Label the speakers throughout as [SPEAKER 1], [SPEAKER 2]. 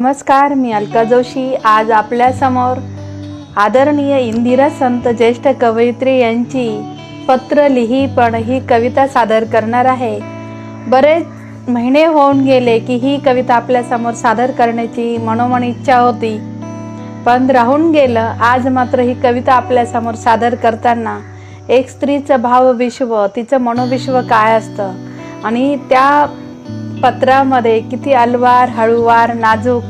[SPEAKER 1] नमस्कार मी अलका जोशी. आज आपल्यासमोर आदरणीय इंदिरा संत ज्येष्ठ कवयित्री यांची पत्र लिही पण ही कविता सादर करणार आहे. बरेच महिने होऊन गेले की ही कविता आपल्यासमोर सादर करण्याची मनोमन इच्छा होती. पण राहून गेलं आज मात्र ही कविता आपल्यासमोर सादर करताना एक स्त्रीचं भावविश्व तिचं मनोविश्व काय असतं? आणि त्या पत्रामध्ये किती अलवार हळूवार नाजूक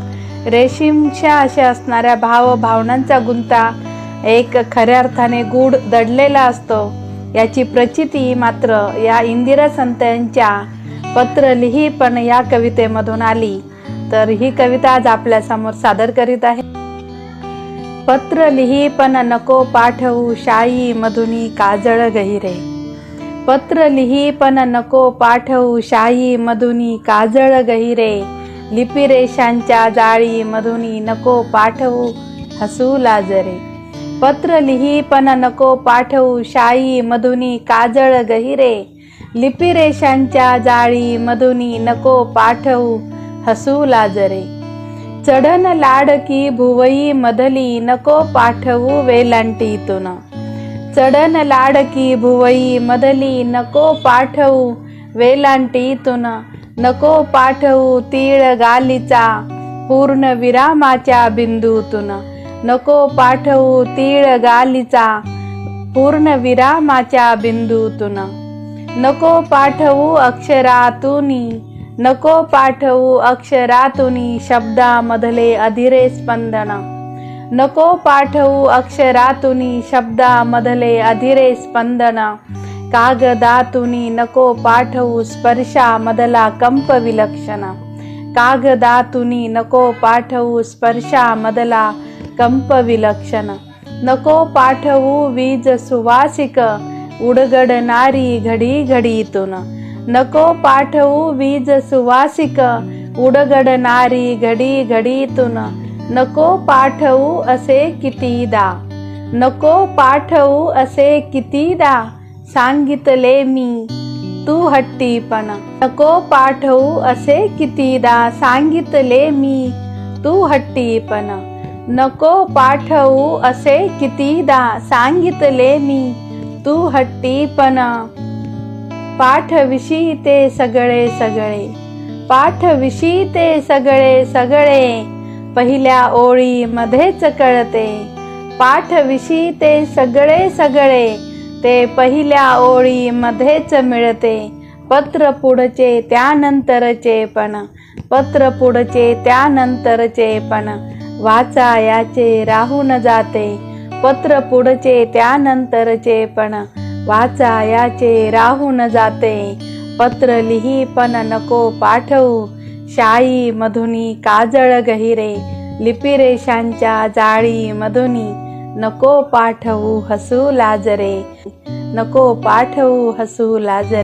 [SPEAKER 1] रेशीमच्या अशा असणाऱ्या भाव भावनांचा गुंता एक खऱ्या अर्थाने गूढ दडलेला असतो. याची प्रचिती मात्र या इंदिरा संतांच्या पत्र लिही पण या कवितेमधून आली. तर ही कविता आज आपल्यासमोर सादर करीत आहे. पत्र लिही पण नको पाठवू शाई मधुनी काजळ गहिरे. पत्र लिही पण नको पाठवू शाई मधुनी काजळ गहिरे लिपिरेशांच्या जाळी मधुनी नको पाठवू हसू लाजरे. पत्र लिही पण नको पाठवू शाई मधुनी काजळ गहिरे लिपिरेशांच्या जाळी मधुनी नको पाठवू हसू लाजरे. चढन लाडकी भुवई मधली नको पाठवू वेलांटीतून चढन लाडकी भुवई मधली नको पाठवू वेलांटीतून नको पाठवू तीळ गालीचा पूर्ण विरामाच्या बिंदूतून नको पाठवू तीळ गालीचा पूर्ण विरामाच्या बिंदूतून नको पाठवू अक्षरातुनी नको पाठवू अक्षरातुनी शब्दामधले अधिरे स्पंदन नको पाठवू अक्षरातुनी शब्दामधले अधिरे स्पंदना. कागदातुनी नको पाठवू स्पर्शामधला कंप विलक्षणा. कागदातुनी नको पाठवू स्पर्शामधला कंप विलक्षण. नको पाठवू वीज सुवासिक उडगडणारी घडी घडीतून. नको पाठवू वीज सुवासिक उडगडणारी घडी घडीतून. नको पाठवू असे कितीदा. नको पाठवू असे कितीदा सांगितले मी. तू हट्टीपण. नको पाठवू असे कितीदा सांगितले मी. तू हट्टीपण. नको पाठवू असे कितीदा सांगितले मी. तू हट्टीपण. पाठविशी ते सगळे सगळे. पाठविशी ते सगळे सगळे. पहिल्या ओळी मध्येच कळते. पाठविशी ते सगळे सगळे ते पहिल्या ओळी मध्येच मिळते. पत्र पुढचे त्यानंतरचे पण पत्र पुढचे त्यानंतरचे पण. वाचा याचे राहून जाते पत्र पुढचे त्यानंतरचे पण. वाचा याचे राहून जाते पत्र लिही पण नको पाठवू. शाई मधुनी काजळ गहिरे लिपी रेषांच्या जाळी मधुनी. नको पाठवू हसू लाजरे नको पाठवू हसू लाजरे.